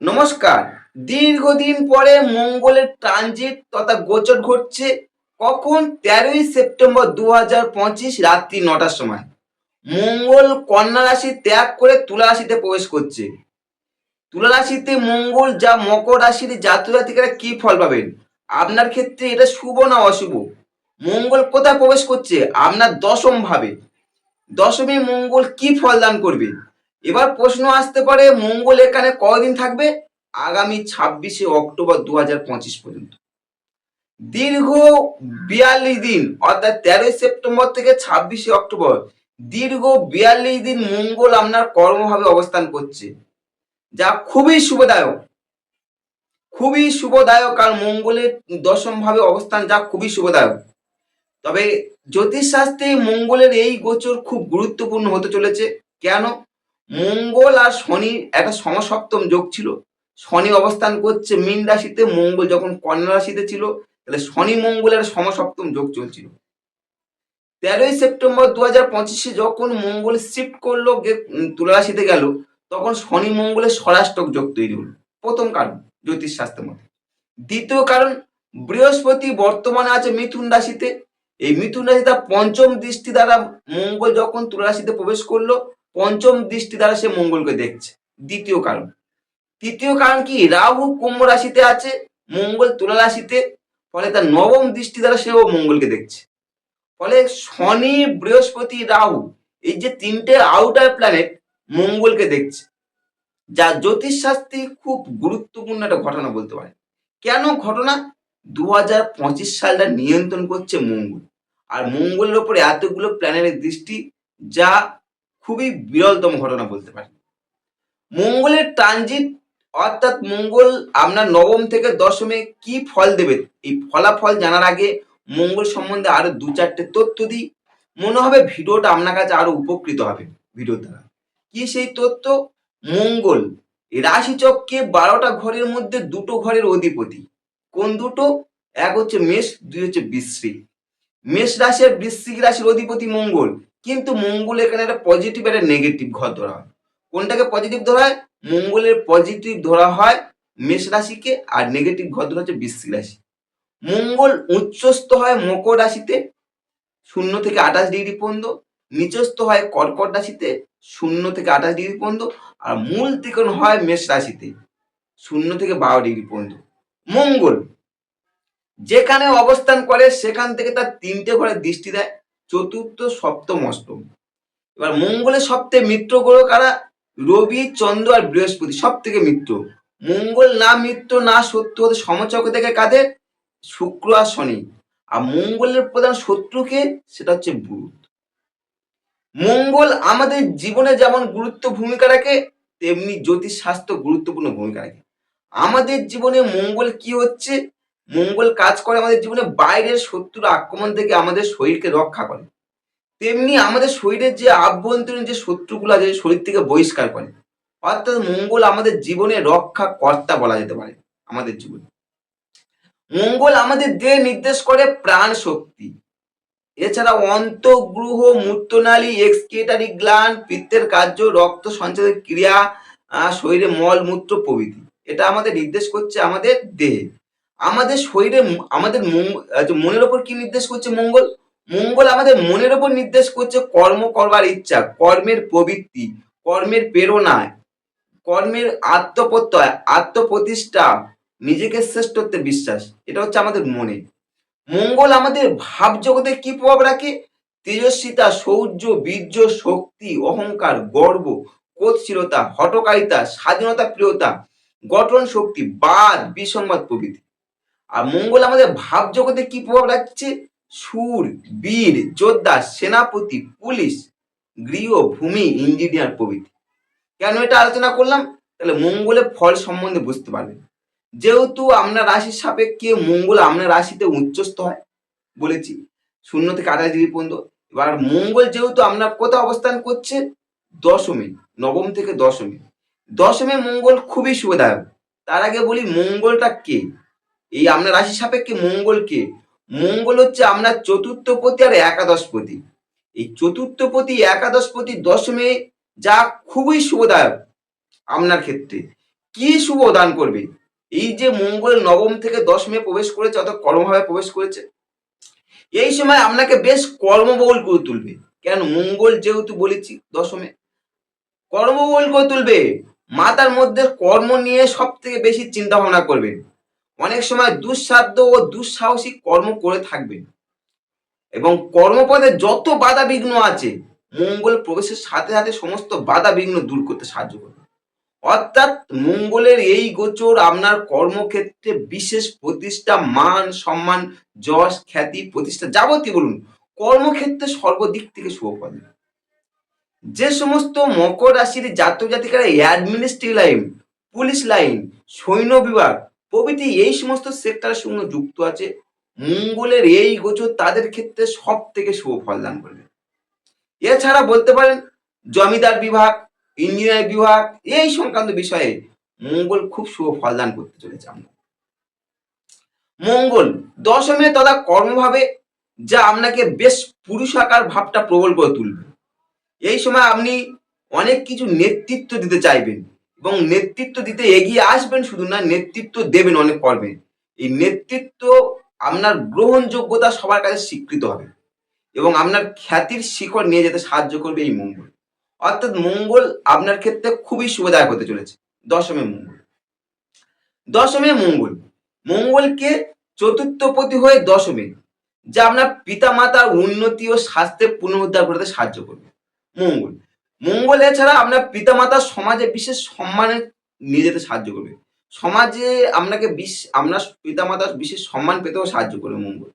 নমস্কার। দীর্ঘদিন পরে মঙ্গলের ট্রানজিট তথা গোচর ঘটছে কখন? তেরোই সেপ্টেম্বর দু হাজার পঁচিশ রাত্রি নটার সময়। মঙ্গল কন্যা রাশি ত্যাগ করে তুলা রাশিতে প্রবেশ করছে। তুলা রাশিতে মঙ্গল যা মকর রাশির জাতীয় জাতিকারা কি ফল পাবেন? আপনার ক্ষেত্রে এটা শুভ না অশুভ? মঙ্গল কোথায় প্রবেশ করছে? আপনার দশম ভাবে। দশমী মঙ্গল কি ফল দান করবে? এবার প্রশ্ন আসতে পারে, মঙ্গল এখানে কদিন থাকবে? আগামী ছাব্বিশে অক্টোবর দু হাজার পঁচিশ পর্যন্ত। দীর্ঘ বিয়াল্লিশ দিন, অর্থাৎ তেরোই সেপ্টেম্বর থেকে ছাব্বিশে অক্টোবর, দীর্ঘ বিয়াল্লিশ দিন মঙ্গল আপনার কর্মভাবে অবস্থান করছে, যা খুবই শুভদায়ক। খুবই শুভদায়ক আর মঙ্গলের দশম ভাবে অবস্থান যা খুবই শুভদায়ক। তবে জ্যোতিষশাস্ত্রে মঙ্গলের এই গোচর খুব গুরুত্বপূর্ণ হতে চলেছে। কেন? মঙ্গল আর শনি একটা সমসপ্তম যোগ ছিল। শনি অবস্থান করছে মীন রাশিতে, মঙ্গল যখন কন্যা রাশিতে ছিল, তাহলে শনি মঙ্গলের সমসপ্তম যোগ চলছিল। তেরোই সেপ্টেম্বর দু হাজার পঁচিশে যখন মঙ্গল শিফট করল তুলা রাশিতে গেল, তখন শনি মঙ্গলের স্বরাষ্টক যোগ তৈরি হলো। প্রথম কারণ, জ্যোতিষ শাস্ত্রের মতে। দ্বিতীয় কারণ, বৃহস্পতি বর্তমানে আছে মিথুন রাশিতে। এই মিথুন রাশি তার পঞ্চম দৃষ্টি দ্বারা মঙ্গল যখন তুলা রাশিতে প্রবেশ করল পঞ্চম দৃষ্টি দ্বারা সে মঙ্গলকে দেখছে। দ্বিতীয় কারণ। তৃতীয় কারণ কি? রাহু কুম্ভ রাশিতে আছে, মঙ্গল তুলা রাশিতে, ফলে তার নবম দৃষ্টি দ্বারা সেও মঙ্গলকে দেখছে। ফলে শনি, বৃহস্পতি, রাহু এই যে তিনটে আউটার প্ল্যানেট মঙ্গলকে দেখছে। যা জ্যোতিষ শাস্ত্রে খুব গুরুত্বপূর্ণ একটা ঘটনা বলতে পারে। কেন ঘটনা? দু হাজার পঁচিশ সালটা নিয়ন্ত্রণ করছে মঙ্গল। আর মঙ্গলের ওপরে এতগুলো প্ল্যানেটের দৃষ্টি যা খুবই বিরলতম ঘটনা বলতে পারি। মঙ্গলের ট্রানজিট, অর্থাৎ মঙ্গল আপনার নবম থেকে দশমে কি ফল দেবে? এই ফলাফল জানার আগে মঙ্গল সম্বন্ধে আরও দু চারটে তথ্য দিই। মনে হবে ভিডিওটা আপনার কাছে আরও উপকৃত হবে ভিডিও দ্বারা। কি সেই তথ্য? মঙ্গল রাশিচক্রে বারোটা ঘরের মধ্যে দুটো ঘরের অধিপতি। কোন দুটো? এক হচ্ছে মেষ, দুই হচ্ছে বিশ্রী মেষ রাশি আর বৃশ্চিক রাশির অধিপতি মঙ্গল। কিন্তু মঙ্গল এখানে একটা পজিটিভ একটা নেগেটিভ ঘর ধরা হয়। কোনটাকে পজিটিভ ধরা হয়? মঙ্গলের পজিটিভ ধরা হয় মেষ রাশিকে আর নেগেটিভ ঘর ধরা হচ্ছে বৃশ্চিক রাশি। মঙ্গল উচ্চস্থ হয় মকর রাশিতে, শূন্য থেকে আঠাশ ডিগ্রি পর্যন্ত। নিচস্থ হয় কর্কট রাশিতে, শূন্য থেকে আঠাশ ডিগ্রি পর্যন্ত। আর মূল ত্রিকোণ হয় মেষ রাশিতে, শূন্য থেকে বারো ডিগ্রি পর্যন্ত। মঙ্গল যেখানে অবস্থান করে সেখান থেকে তার তিনটে ঘরে দৃষ্টি দেয়। চতুর্থ সপ্তম অষ্টম। এবার মঙ্গলের সবথেকে মিত্র গ্রহ কারা? রবি, চন্দ্র আর বৃহস্পতি সব থেকে মিত্র। মঙ্গল না মিত্র, না শত্রু হতে সমচক থেকে কাদের? শুক্র আর শনি। আর মঙ্গলের প্রধান শত্রুকে সেটা হচ্ছে বুধ। মঙ্গল আমাদের জীবনে যেমন গুরুত্ব ভূমিকা রাখে, তেমনি জ্যোতিষ শাস্ত্র গুরুত্বপূর্ণ ভূমিকা রাখে। আমাদের জীবনে মঙ্গল কি হচ্ছে? মঙ্গল কাজ করে আমাদের জীবনে বাইরের শত্রুর আক্রমণ থেকে আমাদের শরীরকে রক্ষা করে। তেমনি আমাদের শরীরের যে আভ্যন্তরীণ যে শত্রুগুলো আছে শরীর থেকে বহিষ্কার করে। অর্থাৎ মঙ্গল আমাদের জীবনে রক্ষা কর্তা বলা যেতে পারে আমাদের জীবনে। মঙ্গল আমাদের দেহ নির্দেশ করে প্রাণ শক্তি। এছাড়া অন্তগ্রহ মূর্তনালী এক্সকেটারি গ্লান পিত্তের কার্য, রক্ত সঞ্চারের ক্রিয়া শরীরে মল, মূত্র প্রভৃতি। এটা আমাদের নির্দেশ করছে আমাদের দেহে। আমাদের শরীরে আমাদের মনের ওপর কি নির্দেশ করছে মঙ্গল? মঙ্গল আমাদের মনের ওপর নির্দেশ করছে কর্ম করবার ইচ্ছা, কর্মের প্রবৃত্তি, কর্মের প্রেরণা, কর্মের আত্মপ্রত্যয়, আত্মপ্রতিষ্ঠা, নিজেকে শ্রেষ্ঠত্বে বিশ্বাস। এটা হচ্ছে আমাদের মনে। মঙ্গল আমাদের ভাব জগতে কি প্রভাব রাখে? তেজস্বিতা শৌর্য বীর্য, শক্তি, অহংকার, গর্ব কোৎশীলতা হটকারিতা স্বাধীনতা, প্রিয়তা, গঠন শক্তি, বাদ, বিসংবাদ প্রভৃতি। আর মঙ্গল আমাদের ভাব জগতে কি প্রভাব রাখছে? সুর, বীর, যোদ্ধা, সেনাপতি, পুলিশ গৃহ ভূমি ইঞ্জিনিয়ার প্রভৃতি। কেন এটা আলোচনা করলাম? তাহলে মঙ্গলের ফল সম্বন্ধে বুঝতে পারবেন যেহেতু আপনার রাশির সাপেক্ষে মঙ্গল আপনার রাশিতে উচ্চস্থ হয়, বলেছি। শূন্য থেকে আঠাশ ডিগ্রি পর্যন্ত। এবার মঙ্গল যেহেতু আপনার কোথাও অবস্থান করছে? দশমী, নবম থেকে দশমী। দশমী মঙ্গল খুবই শুভদায়ক তার আগে বলি মঙ্গলটা কে? এই আপনার রাশি সাপেক্ষে মঙ্গল কে? মঙ্গল হচ্ছে আপনার চতুর্থপতি আর একাদশপতি। এই চতুর্থপতি, একাদশপতি, দশমে যা খুবই শুভদায়ক আপনার ক্ষেত্রে। কি শুভ দান করবে? এই যে মঙ্গল নবম থেকে দশমে প্রবেশ করেছে, অর্থাৎ কর্মভাবে প্রবেশ করেছে, এই সময় আপনাকে বেশ কর্মবহুল করে তুলবে। কেন? মঙ্গল যেহেতু বলেছি দশমে। কর্মবহুল করে তুলবে। মাতার মধ্যে কর্ম নিয়ে সব থেকে বেশি চিন্তা ভাবনা করবেন অনেক সময় দুঃসাধ্য ও দুঃসাহসিক কর্ম করে থাকবেন। এবং কর্মপথে যত বাধা বিঘ্ন আছে, মঙ্গল প্রবেশের সাথে সাথে সমস্ত বাধা বিঘ্ন দূর করতে সাহায্য করবে। অর্থাৎ মঙ্গলের এই গোচর আপনার কর্মক্ষেত্রে বিশেষ প্রতিষ্ঠা, মান, সম্মান, যশ, খ্যাতি, প্রতিষ্ঠা যাবতীয় বলুন, কর্মক্ষেত্রে সর্বদিক থেকে শুভ ফল যে সমস্ত মকর রাশির জাতক জাতিকারা অ্যাডমিনিস্ট্রেটিভ লাইন পুলিশ লাইন সৈন্য বিভাগ প্রভৃতি এই সমস্ত সেক্টরের সঙ্গে যুক্ত আছে। মঙ্গলের এই গোচর তাদের ক্ষেত্রে সব থেকে শুভ ফল দান করবে। এছাড়া বলতে পারেন, জমিদার বিভাগ ইঞ্জিনিয়ার বিভাগ, এই সংক্রান্ত বিষয়ে মঙ্গল খুব শুভ ফলদান করতে চলেছে আমরা। মঙ্গল দশমে তথা কর্মভাবে যা আপনাকে বেশ পুরুষাকার ভাবটা প্রবল করে তুলবে। এই সময় আপনি অনেক কিছু নেতৃত্ব দিতে চাইবেন। এবং নেতৃত্ব দিতে এগিয়ে আসবেন শুধু না, নেতৃত্ব দেবেন অনেক পর্বে এই নেতৃত্ব আপনার গ্রহণযোগ্যতা সবার কাছে স্বীকৃত হবে এবং আপনার খ্যাতির শিখর নিয়ে যেতে সাহায্য করবে এই মঙ্গল। অর্থাৎ মঙ্গল আপনার ক্ষেত্রে খুবই সুবিধায়ক হতে চলেছে, দশমে মঙ্গল। দশমে মঙ্গল। মঙ্গলকে চতুর্থপতি হয়ে দশমে, যা আপনার পিতা মাতার উন্নতি ও স্বাস্থ্যের পুনরুদ্ধার করতে সাহায্য করবে। মঙ্গল। মঙ্গল এছাড়া আপনার পিতা মাতার সমাজে বিশেষ সম্মানে নিয়ে যেতে সাহায্য করবে। সমাজে আপনাকে বিশ আপনার পিতা মাতার বিশেষ সম্মান পেতেও সাহায্য করবে মঙ্গল।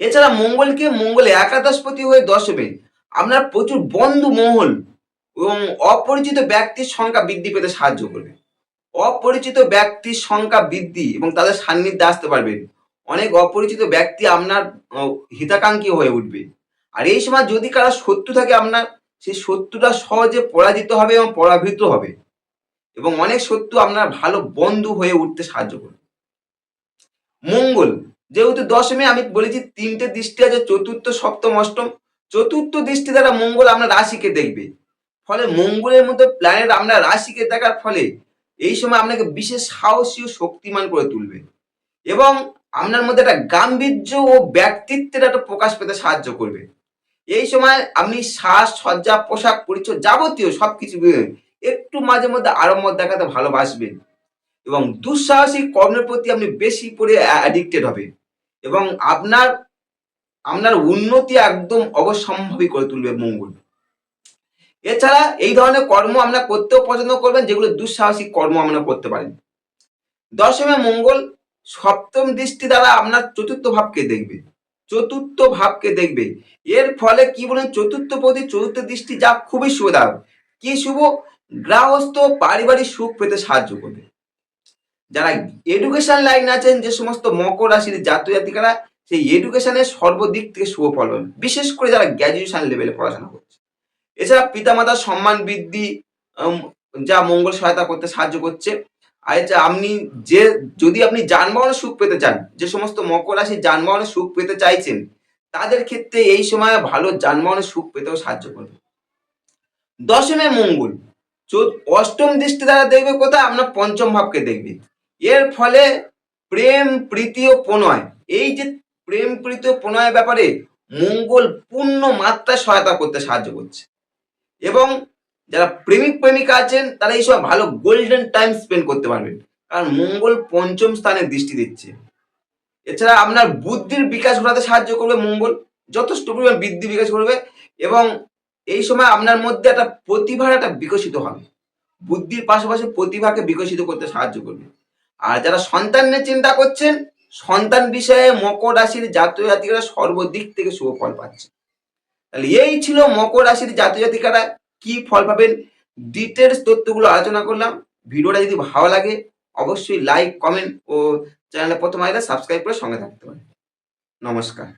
এছাড়া মঙ্গলকে মঙ্গল একাদশপতি হয়ে দশমে আপনার প্রচুর বন্ধু মহল এবং অপরিচিত ব্যক্তির সংখ্যা বৃদ্ধি পেতে সাহায্য করবে। অপরিচিত ব্যক্তির সংখ্যা বৃদ্ধি এবং তাদের সান্নিধ্যে আসতে পারবেন অনেক অপরিচিত ব্যক্তি আপনার হিতাকাঙ্ক্ষী হয়ে উঠবে। আর এই সময় যদি কারও শত্রু থাকে আপনার সেই শত্রুটা সহজে পরাজিত হবে এবং পরাভূত হবে। এবং অনেক শত্রু আপনার ভালো বন্ধু হয়ে উঠতে সাহায্য করবে। মঙ্গল, যেহেতু দশমে, আমি বলেছি তিনটে দৃষ্টি আছে, চতুর্থ, সপ্তম, অষ্টম। চতুর্থ দৃষ্টি দ্বারা মঙ্গল আমরা রাশিকে দেখবে। ফলে মঙ্গলের মতো প্ল্যানেট আমরা রাশিকে দেখার ফলে এই সময় আপনাকে বিশেষ সাহসী ও শক্তিমান করে তুলবে। এবং আপনার মধ্যে একটা গাম্ভীর্য ও ব্যক্তিত্বের একটা প্রকাশ পেতে সাহায্য করবে। এই সময় আপনি শ্বাস সজ্জা পোশাক পরিচয় যাবতীয় সবকিছু একটু মাঝে মধ্যে আড়ম্বর দেখাতে ভালোবাসবেন। এবং দুঃসাহসিক কর্মের প্রতি আপনি বেশি করে অ্যাডিক্টেড হবে এবং আপনার আপনার উন্নতি একদম অবসম্ভাবী করে তুলবে মঙ্গল। এছাড়া এই ধরনের কর্ম আমরা করতেও পছন্দ করবেন, যেগুলো দুঃসাহসিক কর্ম আমরা করতে পারেন। দশমে মঙ্গল সপ্তম দৃষ্টি দ্বারা আপনার চতুর্থ ভাবকে দেখবে। চতুর্থ ভাবকে দেখবে। এর ফলে কি বলেন চতুর্থ প্রতি চতুর্থ দৃষ্টি যা খুবই সুবিধাজনক কি শুভ? গ্রাহস্থ পারিবারিক সুখ পেতে সাহায্য করবে। যারা এডুকেশন লাইন আছেন, যে সমস্ত মকর রাশির জাতীয় জাতিকারা সেই এডুকেশনের সর্বদিক থেকে শুভ ফল পাবেন বিশেষ করে যারা গ্র্যাজুয়েশন লেভেলে পড়াশোনা করছে। এছাড়া পিতামাতার সম্মান বৃদ্ধি যা মঙ্গল সহায়তা করতে সাহায্য করছে। এছাড়া আপনি যে, যদি আপনি যানবাহনের সুখ পেতে চান, যে সমস্ত মকর রাশি যানবাহনের সুখ পেতে চাইছেন, তাদের ক্ষেত্রে এই সময় ভালো যানবাহনের সুখ পেতেও সাহায্য করবে। দশমে মঙ্গল। অষ্টম দৃষ্টি দ্বারা দেখবে কোথায়? আপনার পঞ্চম ভাবকে দেখবে। এর ফলে প্রেম, প্রীতি ও প্রণয়, এই যে প্রেম, প্রীতি ও প্রণয়ের ব্যাপারে মঙ্গল পূর্ণ মাত্রায় সহায়তা করতে সাহায্য করছে। এবং যারা প্রেমিক প্রেমিকা আছেন, তারা এই সময় ভালো গোল্ডেন টাইম স্পেন্ড করতে পারবেন। কারণ মঙ্গল পঞ্চম স্থানে দৃষ্টি দিচ্ছে। এছাড়া আপনার বুদ্ধির বিকাশ ঘটাতে সাহায্য করবে মঙ্গল। যথেষ্ট পরিমাণ বৃদ্ধি বিকাশ করবে এবং এই সময় আপনার মধ্যে একটা প্রতিভার একটা বিকশিত হবে। বুদ্ধির পাশাপাশি প্রতিভাকে বিকশিত করতে সাহায্য করবে। আর যারা সন্তান নিয়ে চিন্তা করছেন, সন্তান বিষয়ে মকর রাশির জাতীয় জাতিকারা সর্বদিক থেকে শুভ ফল পাচ্ছে। তাহলে এই ছিল মকর রাশির জাতীয় জাতিকারা। কি ফল পাবেন? ডিটেলস তথ্যগুলো আলোচনা করলাম। ভিডিওটা যদি ভালো লাগে, অবশ্যই লাইক কমেন্ট ও চ্যানেলে প্রথম আগে সাবস্ক্রাইব করে সঙ্গে থাকতে পারেন। নমস্কার।